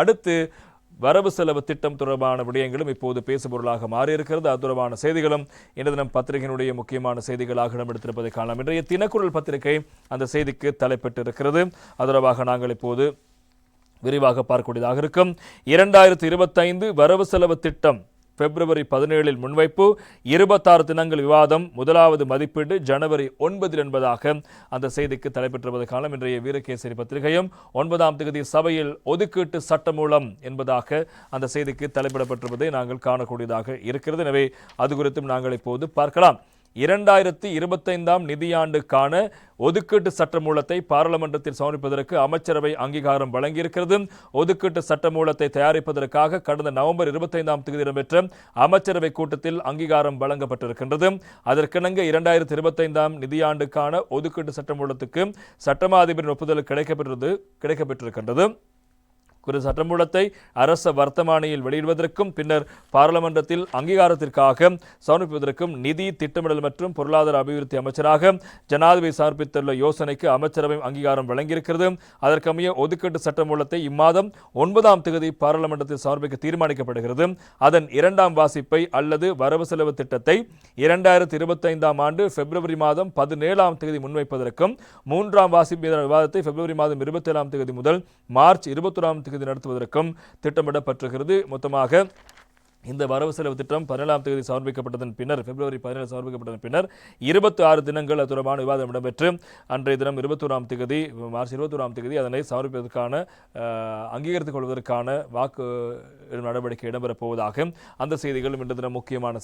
அடுத்து வரவு செலவு திட்டம் தொடர்பான விடயங்களும் இப்போது பேசுபொருளாக மாறியிருக்கிறது. அது தொடர்பான செய்திகளும் இன்று தினம் பத்திரிகையினுடைய முக்கியமான செய்திகளாக இடம்பெடுத்திருப்பதை காணலாம். இன்றைய தினக்குரல் பத்திரிகை அந்த செய்திக்கு தலைப்பட்டிருக்கிறது. அது தொடர்பாக நாங்கள் இப்போது விரிவாக பார்க்கக்கூடியதாக இருக்கும். இரண்டாயிரத்தி இருபத்தைந்து வரவு செலவு திட்டம் பிப்ரவரி பதினேழில் முன்வைப்பு. இருபத்தாறு தினங்கள் விவாதம். முதலாவது மதிப்பீடு ஜனவரி ஒன்பதில் என்பதாக அந்த செய்திக்கு தலைப்பெற்றிருப்பது காலம் இன்றைய வீரகேசரி பத்திரிகையும் ஒன்பதாம் தேதி சபையில் ஒதுக்கீட்டு சட்டமூலம் என்பதாக அந்த செய்திக்கு தலைப்பிடப்பட்டிருப்பதை நாங்கள் காணக்கூடியதாக இருக்கிறது. எனவே அது குறித்தும் நாங்கள் இப்போது பார்க்கலாம். இரண்டாயிரத்தி இருபத்தைந்தாம் நிதியாண்டுக்கான ஒதுக்கீட்டு சட்டமூலத்தை பாராளுமன்றத்தில் சமர்ப்பிப்பதற்கு அமைச்சரவை அங்கீகாரம் வழங்கியிருக்கிறது. ஒதுக்கீட்டு சட்டமூலத்தை தயாரிப்பதற்காக கடந்த நவம்பர் இருபத்தைந்தாம் தேதி இடம்பெற்ற அமைச்சரவை கூட்டத்தில் அங்கீகாரம் வழங்கப்பட்டிருக்கின்றது. அதற்கிணங்க இரண்டாயிரத்தி இருபத்தைந்தாம் நிதியாண்டுக்கான ஒதுக்கீட்டு சட்டமூலத்துக்கு சட்டமா அதிபரின் ஒப்புதல் கிடைக்கப்பெற்றது கிடைக்கப்பெற்றிருக்கின்றது. குறித்த சட்டமூலத்தை அரச வர்த்தமானியில் வெளியிடுவதற்கும் பின்னர் பாராளுமன்றத்தில் அங்கீகாரத்திற்காக சமர்ப்பிப்பதற்கும் நிதி திட்டமிடல் மற்றும் பொருளாதார அபிவிருத்தி அமைச்சராக ஜனாதிபதி சமர்ப்பித்துள்ள யோசனைக்கு அமைச்சரவை அங்கீகாரம் வழங்கியிருக்கிறது. அதற்கமைய ஒதுக்கீட்டு சட்டமூலத்தை இம்மாதம் ஒன்பதாம் தேதி பாராளுமன்றத்தில் சமர்ப்பிக்க தீர்மானிக்கப்படுகிறது. அதன் இரண்டாம் வாசிப்பை அல்லது வரவு செலவு திட்டத்தை இரண்டாயிரத்தி இருபத்தைந்தாம் ஆண்டு பிப்ரவரி மாதம் பதினேழாம் தேதி முன்வைப்பதற்கும் மூன்றாம் வாசிப்பு மீதான விவாதத்தை பிப்ரவரி மாதம் இருபத்தி ஏழாம் தேதி முதல் மார்ச் இருபத்தொராம் தேதி நடத்துவதற்கும் திட்டமிடப்பட்டிருக்கிறது. மொத்தமாக இந்த வரவு செலவு திட்டம் பதினேழாம் தேதி சமர்ப்பிக்கப்பட்டதன் பின்னர் பிப்ரவரி பதினேழு சமர்ப்பிக்கப்பட்டதன் பின்னர் இருபத்தி ஆறு தினங்கள் அது தொடர்பான விவாதம் இடம்பெற்று அன்றைய தினம் இருபத்தோராம் தேதி மார்ச் இருபத்தோராம் தேதி அதனை சமர்ப்பிப்பதற்கான அங்கீகரித்துக் கொள்வதற்கான வாக்கு நடவடிக்கை இடம்பெறப் போவதாக அந்த செய்திகளும் இன்று தினம் முக்கியமான